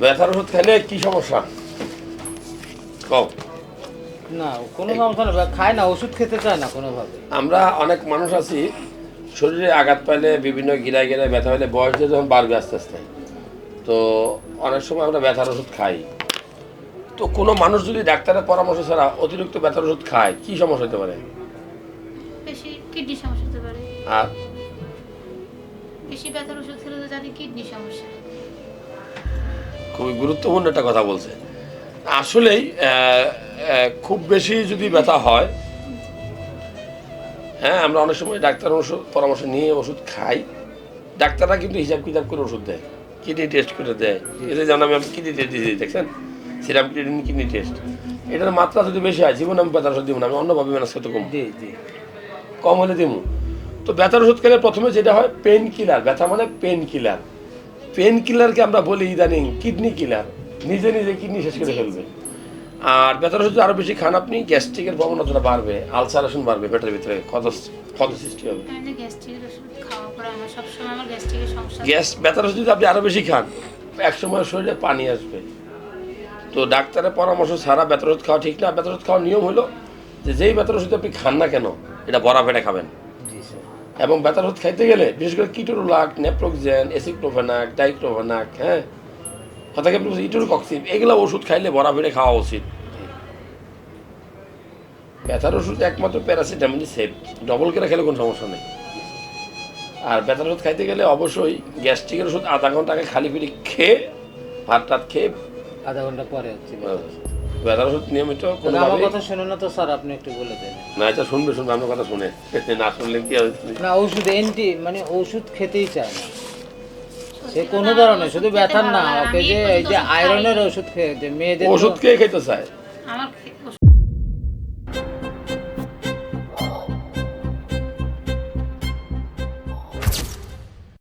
ব্যথার ওষুধ খেলে কি সমস্যা? কও। না কোনো সমস্যা না খায় না ওষুধ খেতে চায় না কোনোভাবে। আমরা অনেক মানুষ আছি শরীরে আঘাত পাইলে বিভিন্ন গিরায় গিরায় ব্যথা হলে বয়সে যখন বাড়বে আস্তে আস্তে। তো অনেক সময় আমরা ব্যথার ওষুধ খাই। তো কোনো মানুষ যদি ডাক্তারের পরামর্শ ছাড়া অতিরিক্ত ব্যথার ওষুধ খায় কি সমস্যা হতে পারে? বেশি কিডনি সমস্যা হতে পারে। আর? বেশি ব্যথার ওষুধ খেলে তো জানি কিডনি সমস্যা। খুবই গুরুত্বপূর্ণ একটা কথা বলছে। আসলেই খুব বেশি যদি ব্যথা হয় হ্যাঁ আমরা অনেক সময় ডাক্তার ওষুধ পরামর্শ নিয়ে ওষুধ খাই। ডাক্তাররা কিন্তু হিসাব কিতাব করে ওষুধ দেয়। কিডনি টেস্ট করে দেয়। এতে যেমন আমি কিডনি টেস্ট দিয়েছি দেখছেন? Serum kidney kidney test. এটার মাত্রা যদি বেশি হয় জীবন আমি ব্যথার ওষুধ দিব না আমি অন্যভাবে ম্যানেজ করতে কম কম হলে দিব তো ব্যথার ওষুধ খেলে প্রথমে যেটা হয় পেন কিলার ব্যথা মানে পেন কিলার পেন কিলারকে আমরা বলি ইদানিং কিডনি কিলার নিজে নিজে কিডনি শেষ করে ফেলবে। আর ব্যথার ওষুধ আরও বেশি খান আপনি গ্যাস্ট্রিকের প্রবণতাটা বাড়বে আলসারেশন বাড়বে পেটের ভিতরে ক্ষত ক্ষত সৃষ্টি হবে। গ্যাস ব্যথার ওষুধ যদি আপনি আরও বেশি খান একসময় শরীরে পানি আসবে। তো ডাক্তারের পরামর্শ ছাড়া ব্যথার ওষুধ খাওয়া ঠিক না। ব্যথার ওষুধ খাওয়ার নিয়ম হলো যে যেই ব্যথার ওষুধ আপনি খান না কেন এটা বড়া পেটে খাবেন। এবং ব্যথার ওষুধ খাইতে গেলে, বিশেষ করে কিটোরোলাক, নেপ্রোক্সেন এসিক্লোফেনাক ডাইক্লোফেনাক হ্যাঁ? কথা কি এগুলো ওষুধ খাইলে বড়া বেড়ে খাওয়া উচিত। ব্যথার ওষুধ একমাত্র প্যারাসিটামলই সেফ ডবল করে খেলে কোনো সমস্যা নেই। আর ব্যথার ওষুধ খাইতে গেলে অবশ্যই গ্যাস্ট্রিকের ওষুধ আধা ঘণ্টা আগে খালি পেটে খেয়ে, ভাত টাত খেয়ে আধা ঘণ্টা পরে হচ্ছে। ব্যথার ওষুধ নিয়মিত কোনো আমার কথা শুনে না তো স্যার আপনি একটু বলে দেন। না এটা শুনবে শুনবে আমার কথা শুনে। না শুনলে কি না ওষুধ এন্টি মানে ওষুধ খেতেই চায় না। সে কোনো ধরনের শুধু ব্যথার না ওকে যে এই যে আয়রনের ওষুধ খেয়ে যে মেয়েদের ওষুধ খেয়ে খেতে চায়। আমার